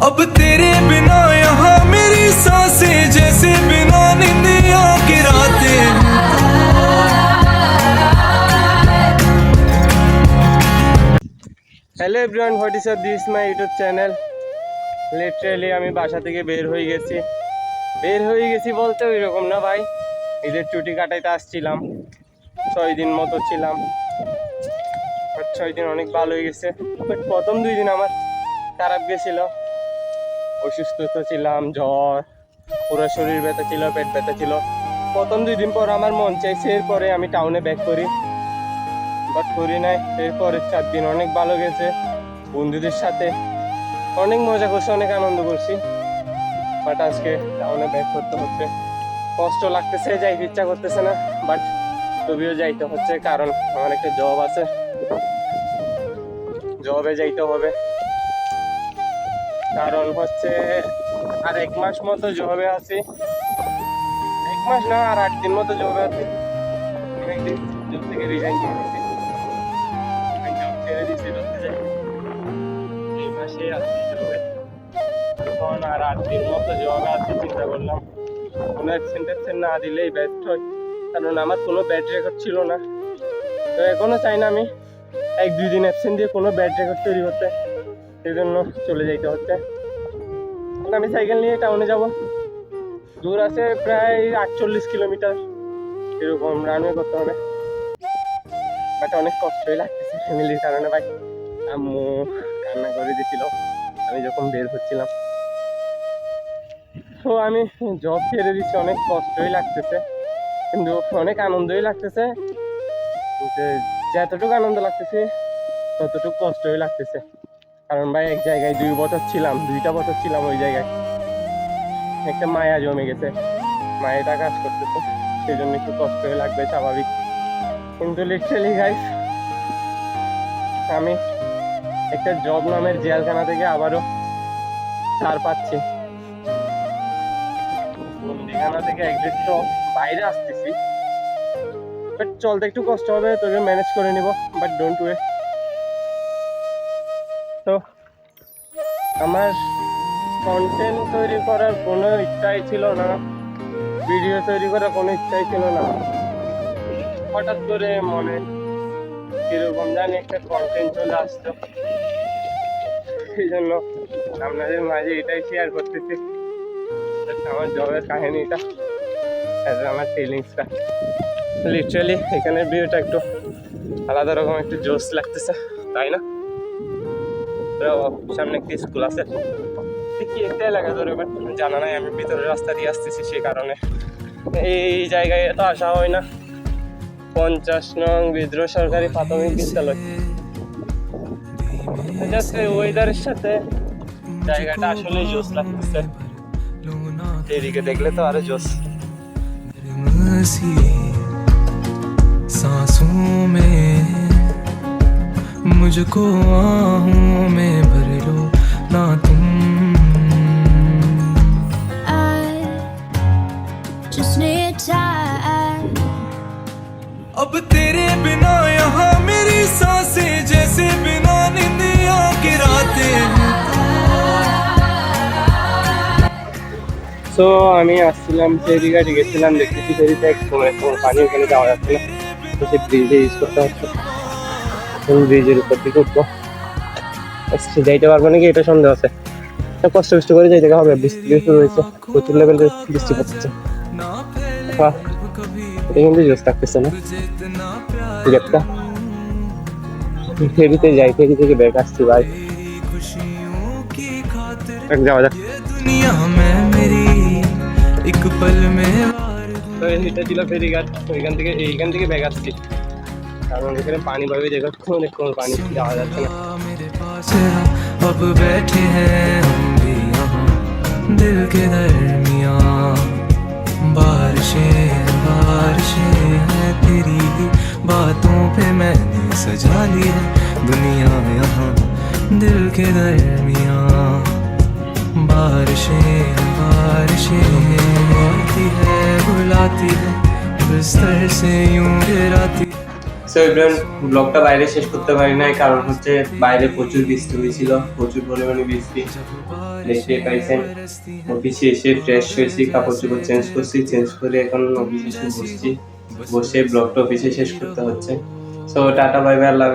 अब तेरे बिना यहाँ मेरी सांसें जैसे बिना निंदिया की रातें hello everyone what is this my YouTube channel literally আমি বাসা থেকে বের হয়ে গেছি বের হয়ে গেছি বলতে ওই রকম না ভাই ঈদের ছুটি কাটাইতে আসছিলাম ছয় দিন মতো ছিলাম আর ছয় দিন অনেক ভালো হয়ে গেছে বাট প্রথম দুই দিন আমার খারাপ গেছিল অসুস্থ ছিলাম জ্বর, পুরো শরীর ব্যথা ছিল, পেট ব্যথা ছিল। প্রথম দুই দিন পর আমার মন চাইছে, এরপরে আমি টাউনে ব্যাক করি। বাট করি নাই, এরপরের চার দিন অনেক ভালো গেছে, বন্ধুদের সাথে অনেক মজা করছি, অনেক আনন্দ করছি। বাট আজকে টাউনে ব্যাক করতে হচ্ছে। কষ্ট লাগতেছে, যাইতে ইচ্ছা করতেছে না বাট তবেও যাইতে হচ্ছে, কারণ আমার একটা জব আছে। জবে যাইতে হবে। কারণ হচ্ছে। আর এক মাস মতো জবে আছি। এক মাস না, আর আট দিন মতো জবে আছি। জব আছি এখন আর আট দিন মতো চিন্তা করলাম। কোনো না দিলেই হয়। কারণ আমার কোনো ব্যাড রেকর্ড ছিল না। তো এখনও চাই না আমি এক দুই দিন অ্যাবসেন্ট দিয়ে কোনো ব্যাড রেকর্ড তৈরি করতে। সেই জন্য চলে যাইতে হচ্ছে। আমি সাইকেল নিয়ে টাউনে যাব। দূর আছে প্রায় আটচল্লিশ কিলোমিটার। এরকম রানওয়ে করতে হবে। বাট অনেক কষ্টই লাগতেছে ফ্যামিলির কারণে। ভাই আম্মু কান্না করে দিছিল। আমি যখন বের হচ্ছিলাম। তো আমি জব ছেড়ে দিচ্ছি, অনেক কষ্টই লাগতেছে। কিন্তু অনেক আনন্দই লাগতেছে। যতটুকু আনন্দ লাগতেছে, ততটুকু কষ্টই লাগতেছে। কারণ ভাই এক জায়গায় দুই বছর ছিলাম, দুইটা বছর ছিলাম ওই জায়গায়। একটা মায়া জমে গেছে, মায়েটা কাজ করতেছে সেই জন্য একটু কষ্টই লাগবে, স্বাভাবিক। কিন্তু লিটারেলি গাইস আমি একটা জব নামের জেলখানা থেকে আবারও ছাড় পাচ্ছি। বন্দিখানা থেকে একটু বাইরে আসতেছি বাট চলতে একটু কষ্ট হবে, তোকে ম্যানেজ করে নিব বাট ডোন্ট ওয়ে তো আমার কন্টেন্ট তৈরি করার কোনো ইচ্ছাই ছিল না। ভিডিও তৈরি করার কোনো ইচ্ছাই ছিল না। হঠাৎ করে মনে কীরকম জানি একটা কন্টেন্ট চলে আসতো। সেই জন্য আপনাদের মাঝে এটাই শেয়ার করতেছি। আমার জবের কাহিনীটা আমার ফিলিংসটা লিটারালি এখানে ভিউটা একটু আলাদা রকম, একটু জোস লাগতেছে, তাই না? সামনে একটি স্কুল আছে। একটা এলাকা ধরে, বাট জানা নাই, আমি ভিতরে রাস্তা দিয়ে আসতেছি সে কারণে। এই জায়গায় তো আসা হয় না। পঞ্চাশ নং বিদ্রোহ সরকারি প্রাথমিক বিদ্যালয়। ওয়েদারের সাথে জায়গাটা আসলে জোস লাগতেছে। এদিকে দেখলে তো আরও জোস मुझको आहों में भर लो ना तुम I just need time. अब तेरे बिना यहाँ मेरी सांसें जैसे बिना निंदिया की रातें সো আমি আসছিলাম ফেরিঘাটে গেছিলাম দেখতেছি ফেরিতে এক সময় কোনো পানি ওখানে যাওয়া যাচ্ছে না তো সে ব্রিজে ইউজ করতে হচ্ছে এখন ব্রিজের উপর থেকে উঠবো। যাইতে পারব নাকি? এটা সন্দেহ আছে। কষ্ট কষ্ট করে যাইতে হবে। বৃষ্টি বৃষ্টি হয়েছে প্রচুর আচ্ছা, লেভেল বৃষ্টি পড়ছে এটা কিন্তু জোস থাকতেছে না। ফেরিতে যাই, ফেরি থেকে ব্যাগ আসছি ভাই যাওয়া যাক। থেকে এইখান থেকে ব্যাগ আসছি। কারণ এখানে পানি পাবে দেখো অনেক কম পানি যাওয়া যাচ্ছে না आ, मेरे पास आ, अब बैठे हैं हम भी यहाँ दिल के दरमिया बारिशें बारिशें हैं तेरी बातों पे मैंने सजा ली है दुनिया यहाँ दिल के दरमिया बारिशें बारिशें आती है बुलाती है बिस्तर से यूं गिराती সো ব্লগটা বাইরে শেষ করতে পারি নাই, কারণ হচ্ছে বাইরে প্রচুর বৃষ্টি হয়েছিল, প্রচুর পরিমাণে বৃষ্টি। দেখতে পাইছেন অফিসে এসে ফ্রেশ হয়েছি কাপড় চোপড় চেঞ্জ করছি চেঞ্জ করে এখন অফিসে এসে বসছি। বসে ব্লগটা অফিসে শেষ করতে হচ্ছে। সো টাটা বাই বাই আল্লাহ